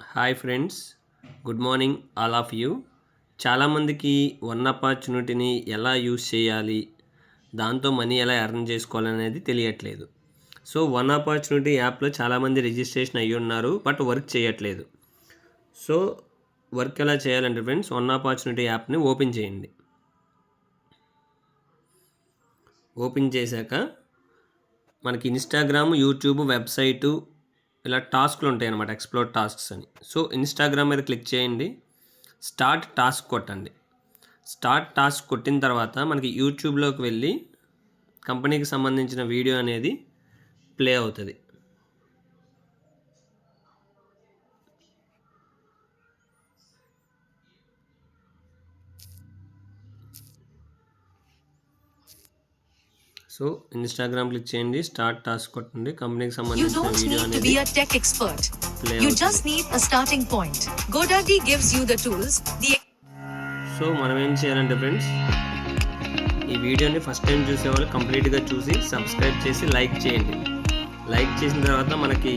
Hi friends good morning all of you. చాలామందికి one ఆపర్చునిటీని ఎలా యూస్ చేయాలి దాంతో మనీ ఎలా ఎర్న్ చేసుకోవాలనేది తెలియట్లేదు. సో వన్ ఆపర్చునిటీ యాప్లో చాలామంది రిజిస్ట్రేషన్ అయ్యి ఉన్నారు బట్ వర్క్ చేయట్లేదు. సో వర్క్ ఎలా చేయాలంటే ఫ్రెండ్స్ వన్ ఆపర్చునిటీ యాప్ని ఓపెన్ చేయండి. ఓపెన్ చేశాక మనకి ఇన్స్టాగ్రామ్ యూట్యూబ్ వెబ్సైటు ఇలా టాస్క్లు ఉంటాయి అన్నమాట ఎక్స్ప్లోర్ టాస్క్స్ అని. సో ఇన్స్టాగ్రామ్ మీద క్లిక్ చేయండి. స్టార్ట్ టాస్క్ కొట్టండి. స్టార్ట్ టాస్క్ కొట్టిన తర్వాత మనకి యూట్యూబ్లోకి వెళ్ళి కంపెనీకి సంబంధించిన వీడియో అనేది ప్లే అవుతుంది. సో ఇన్స్టాగ్రామ్ క్లిక్ చేయండి స్టార్ట్ టాస్క్ కొట్టండి. కంపెనీకి సంబంధించిన వీడియో అనేది tools, the సో మనం ఏం చేయాలంటే ఫ్రెండ్స్ ఈ వీడియోని ఫస్ట్ టైం చూసేవాళ్ళు కంప్లీట్గా చూసి సబ్స్క్రైబ్ చేసి లైక్ చేయండి. లైక్ చేసిన తర్వాత మనకి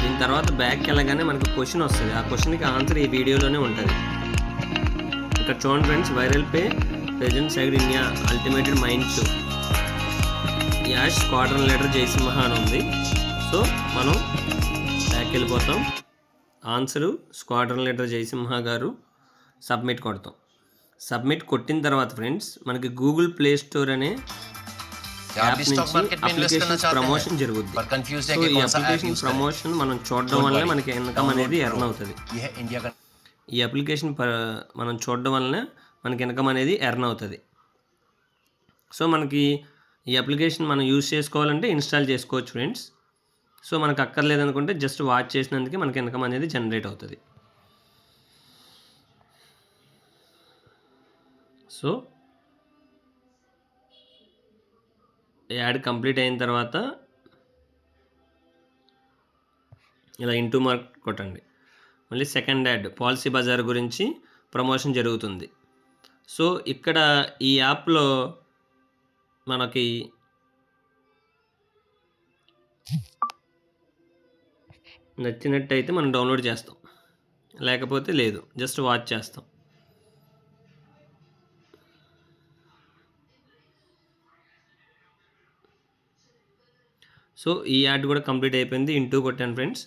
దీని తర్వాత బ్యాక్ వెళ్ళగానే మనకి క్వశ్చన్ వస్తుంది. ఆ క్వశ్చన్కి ఆన్సర్ ఈ వీడియోలోనే ఉంటుంది. ఇక్కడ చూడండి friends viral pay present side India అల్టిమేటెడ్ mind show యాష్ క్వార్టర్ లెటర్ జయసింహ అని ఉంది. సో మనం బ్యాక్ వెళ్ళిపోతాం ఆన్సరు స్క్వాడ్రన్ లీడర్ జయసింహ గారు సబ్మిట్ కొడతాం. సబ్మిట్ కొట్టిన తర్వాత ఫ్రెండ్స్ మనకి గూగుల్ ప్లే స్టోర్ అనే ప్రమోషన్ జరుగుద్ది. సో ఈ అప్లికేషన్ ప్రమోషన్ మనం చూడడం వల్లనే మనకి ఇన్కమ్ అనేది ఎర్న్ అవుతుంది. ఈ అప్లికేషన్ మనం చూడడం వల్లనే మనకి ఇన్కమ్ అనేది ఎర్న్ అవుతుంది. సో మనకి ఈ అప్లికేషన్ మనం యూజ్ చేసుకోవాలంటే ఇన్స్టాల్ చేసుకోవచ్చు ఫ్రెండ్స్. సో మనకు అక్కర్లేదనుకుంటే జస్ట్ వాచ్ చేసినందుకే మనకి ఇన్కమ్ అనేది జనరేట్ అవుతుంది. సో యాడ్ కంప్లీట్ అయిన తర్వాత ఇలా ఇంటూ మార్క్ కొట్టండి. మళ్ళీ సెకండ్ యాడ్ పాలసీ బజార్ గురించి ప్రమోషన్ జరుగుతుంది. సో ఇక్కడ ఈ యాప్లో మనకి నచ్చినట్టయితే మనం డౌన్లోడ్ చేస్తాం. లేకపోతే లేదు జస్ట్ వాచ్ చేస్తాం. సో ఈ యాడ్ కూడా కంప్లీట్ అయిపోయింది. ఇంటూ కొట్టాను ఫ్రెండ్స్.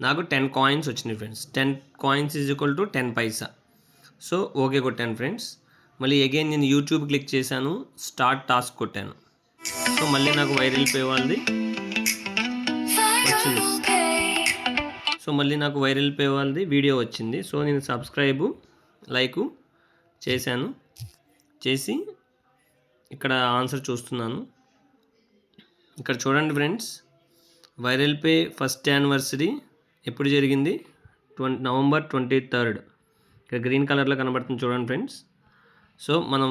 నాకు టెన్ కాయిన్స్ వచ్చినాయి friends. Ten coins is equal to ten paisa. So okay కొట్టాను ఫ్రెండ్స్. మళ్ళీ అగైన్ నేను యూట్యూబ్ క్లిక్ చేశాను స్టార్ట్ టాస్క్ కొట్టాను. సో మళ్ళీ నాకు వైరల్ పే వాళ్ళది. వచ్చింది. సో మళ్ళీ నాకు వైరల్ పే వాళ్ళది వీడియో వచ్చింది. సో నేను సబ్స్క్రైబు లైకు చేశాను. చేసి ఇక్కడ ఆన్సర్ చూస్తున్నాను. ఇక్కడ చూడండి friends viral pay first anniversary ఎప్పుడు జరిగింది? ట్వం నవంబర్ ట్వంటీ థర్డ్ ఇక్కడ గ్రీన్ కలర్లో కనబడుతుంది చూడండి ఫ్రెండ్స్ సో మనం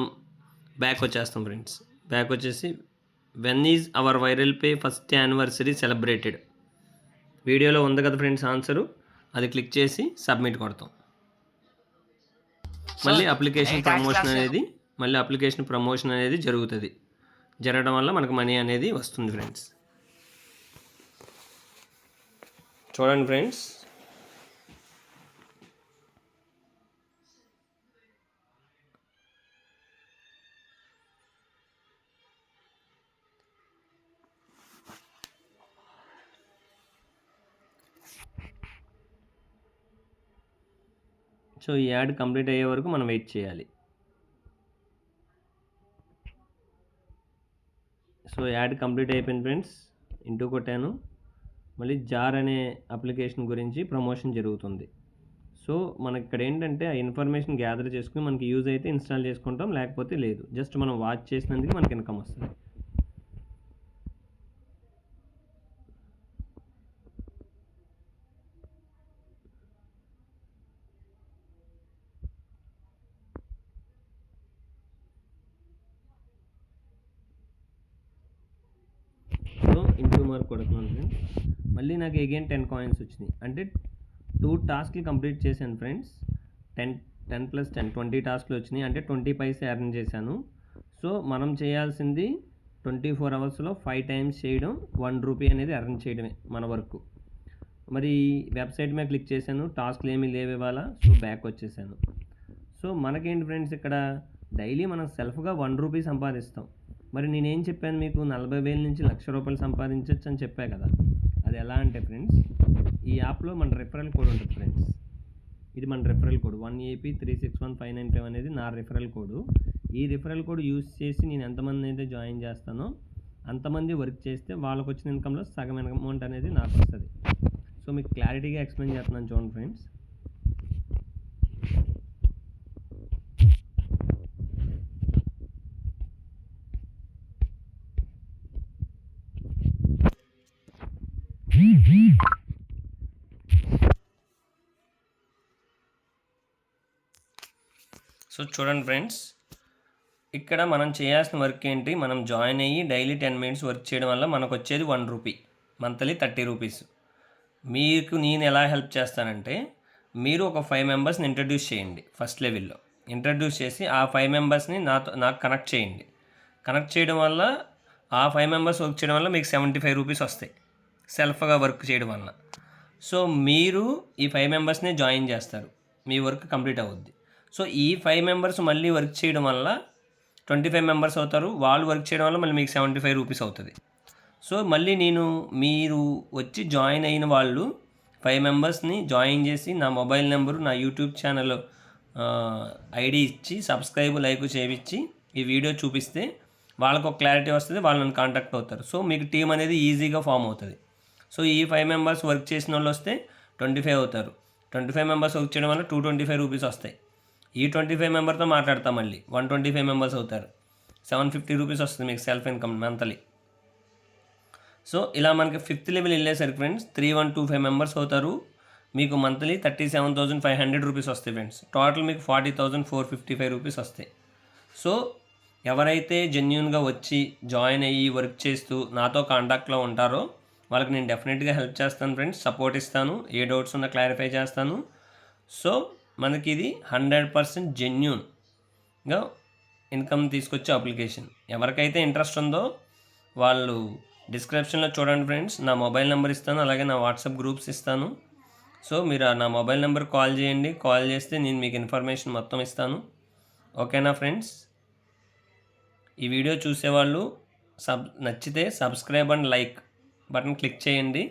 బ్యాక్ వచ్చేస్తాం ఫ్రెండ్స్ బ్యాక్ వచ్చేసి when is our viral pay first anniversary celebrated వీడియోలో ఉంది కదా ఫ్రెండ్స్ ఆన్సరు అది క్లిక్ చేసి సబ్మిట్ కొడతాం. మళ్ళీ అప్లికేషన్ ప్రమోషన్ అనేది మళ్ళీ అప్లికేషన్ ప్రమోషన్ అనేది జరుగుతుంది. జరగడం వల్ల మనకు మనీ అనేది వస్తుంది ఫ్రెండ్స్ చూడండి ఫ్రెండ్స్ సో ఈ యాడ్ కంప్లీట్ అయ్యే వరకు మనం వెయిట్ చేయాలి. సో యాడ్ కంప్లీట్ అయిపోయింది ఫ్రెండ్స్. ఇంటూ కొట్టాను. మళ్ళీ జార్ అనే అప్లికేషన్ గురించి ప్రమోషన్ జరుగుతుంది. సో మనకి ఇక్కడ ఏంటంటే ఆ ఇన్ఫర్మేషన్ గ్యాదర్ చేసుకుని మనకి యూజ్ అయితే ఇన్స్టాల్ చేసుకుంటాం లేకపోతే లేదు. జస్ట్ మనం వాచ్ చేసినందుకు మనకి ఇన్కమ్ వస్తుంది. మార్క్ కొడుతున్నాను మళ్ళీ నాకు అగైన్ టెన్ కాయిన్స్ వచ్చినాయి. అంటే టూ టాస్క్లు కంప్లీట్ చేశాను friends ten ten plus ten twenty టాస్క్లు వచ్చినాయి. అంటే ట్వంటీ పైసే ఎర్న్ చేశాను. సో మనం చేయాల్సింది ట్వంటీ ఫోర్ అవర్స్లో ఫైవ్ టైమ్స్ చేయడం వన్ రూపీ అనేది ఎర్న్ చేయడమే మన వర్క్. మరి వెబ్సైట్ మీద క్లిక్ చేశాను. టాస్క్లు ఏమీ లేవు ఇవాళ. సో బ్యాక్ వచ్చేసాను. సో మనకేంటి ఫ్రెండ్స్ ఇక్కడ? డైలీ మనం సెల్ఫ్గా వన్ రూపీ సంపాదిస్తాం. మరి నేనేం చెప్పాను మీకు? నలభై వేల నుంచి లక్ష రూపాయలు సంపాదించవచ్చు అని చెప్పా కదా. అది ఎలా అంటే ఫ్రెండ్స్ ఈ యాప్లో మన రెఫరల్ కోడ్ ఉంటుంది ఫ్రెండ్స్. ఇది మన referral code one A P three six one five nine five అనేది నా రెఫరల్ కోడ్ ఈ రెఫరల్ కోడ్ యూస్ చేసి నేను ఎంతమంది అయితే జాయిన్ చేస్తానో అంతమంది వర్క్ చేస్తే వాళ్ళకి వచ్చిన ఇన్కంలో సగం అమౌంట్ అనేది నాకు వస్తుంది. సో మీకు క్లారిటీగా ఎక్స్ప్లెయిన్ చేస్తున్నాను చూడండి ఫ్రెండ్స్. సో చూడండి ఫ్రెండ్స్ ఇక్కడ మనం చేయాల్సిన వర్క్ ఏంటి? మనం జాయిన్ అయ్యి డైలీ టెన్ మినిట్స్ వర్క్ చేయడం వల్ల మనకు వచ్చేది one rupee monthly thirty rupees మీకు నేను ఎలా హెల్ప్ చేస్తానంటే మీరు ఒక ఫైవ్ మెంబర్స్ని ఇంట్రడ్యూస్ చేయండి ఫస్ట్ లెవెల్లో ఇంట్రడ్యూస్ చేసి ఆ ఫైవ్ మెంబర్స్ని నాతో నాకు కనెక్ట్ చేయండి. కనెక్ట్ చేయడం వల్ల ఆ ఫైవ్ మెంబర్స్ వర్క్ చేయడం వల్ల మీకు సెవెంటీ ఫైవ్ రూపీస్ వస్తాయి. సెల్ఫ్గా వర్క్ చేయడం వల్ల సో మీరు ఈ ఫైవ్ మెంబర్స్ని జాయిన్ చేస్తారు. మీ వర్క్ కంప్లీట్ అవుద్ది. సో ఈ ఫైవ్ మెంబర్స్ మళ్ళీ వర్క్ చేయడం వల్ల ట్వంటీ ఫైవ్ మెంబర్స్ అవుతారు. వాళ్ళు వర్క్ చేయడం వల్ల మళ్ళీ మీకు సెవెంటీ ఫైవ్ రూపీస్ అవుతుంది. సో మళ్ళీ నేను మీరు వచ్చి జాయిన్ అయిన వాళ్ళు ఫైవ్ మెంబర్స్ని జాయిన్ చేసి నా మొబైల్ నెంబరు నా యూట్యూబ్ ఛానల్ ఐడి ఇచ్చి సబ్స్క్రైబ్ లైక్ చేయించి ఈ వీడియో చూపిస్తే వాళ్ళకు ఒక క్లారిటీ వస్తుంది. వాళ్ళు నన్ను కాంటాక్ట్ అవుతారు. సో మీకు టీం అనేది ఈజీగా ఫామ్ అవుతుంది. సో ఈ ఫైవ్ మెంబర్స్ వర్క్ చేసిన వాళ్ళు వస్తే ట్వంటీ ఫైవ్ అవుతారు. ట్వంటీ ఫైవ్ మెంబర్స్ వర్క్ చేయడం వల్ల టూ ట్వంటీ ఫైవ్ రూపీస్ వస్తాయి. ఈ ట్వంటీ ఫైవ్ మెంబర్తో మాట్లాడతాం మళ్ళీ. వన్ ట్వంటీ ఫైవ్ మెంబర్స్ అవుతారు. సెవెన్ ఫిఫ్టీ రూపీస్ వస్తుంది మీకు సెల్ఫ్ ఇన్కమ్ మంత్లీ సో ఇలా మనకి ఫిఫ్త్ లెవెల్ వెళ్ళేసరికి friends three one two five members అవుతారు. మీకు monthly thirty seven thousand five hundred rupees వస్తాయి ఫ్రెండ్స్ టోటల్ మీకు forty thousand four fifty five rupees వస్తాయి. సో ఎవరైతే జెన్యున్గా వచ్చి జాయిన్ అయ్యి వర్క్ చేస్తూ నాతో కాంటాక్ట్లో ఉంటారో వాళ్ళకి నేను డెఫినెట్గా హెల్ప్ చేస్తాను ఫ్రెండ్స్ సపోర్ట్ ఇస్తాను. ఏ డౌట్స్ ఉన్నా క్లారిఫై చేస్తాను. సో మనకి ఇది హండ్రెడ్ పర్సెంట్ జెన్యున్గా ఇన్కమ్ తీసుకొచ్చే అప్లికేషన్. ఎవరికైతే ఇంట్రెస్ట్ ఉందో వాళ్ళు డిస్క్రిప్షన్లో చూడండి ఫ్రెండ్స్. నా మొబైల్ నెంబర్ ఇస్తాను అలాగే నా వాట్సాప్ గ్రూప్స్ ఇస్తాను. సో మీరు నా మొబైల్ నెంబర్ కాల్ చేయండి. కాల్ చేస్తే నేను మీకు ఇన్ఫర్మేషన్ మొత్తం ఇస్తాను. ఓకేనా ఫ్రెండ్స్? ఈ వీడియో చూసేవాళ్ళు సబ్ నచ్చితే subscribe and like. Button click చేయండి.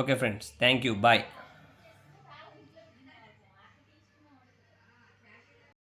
Okay friends thank you bye.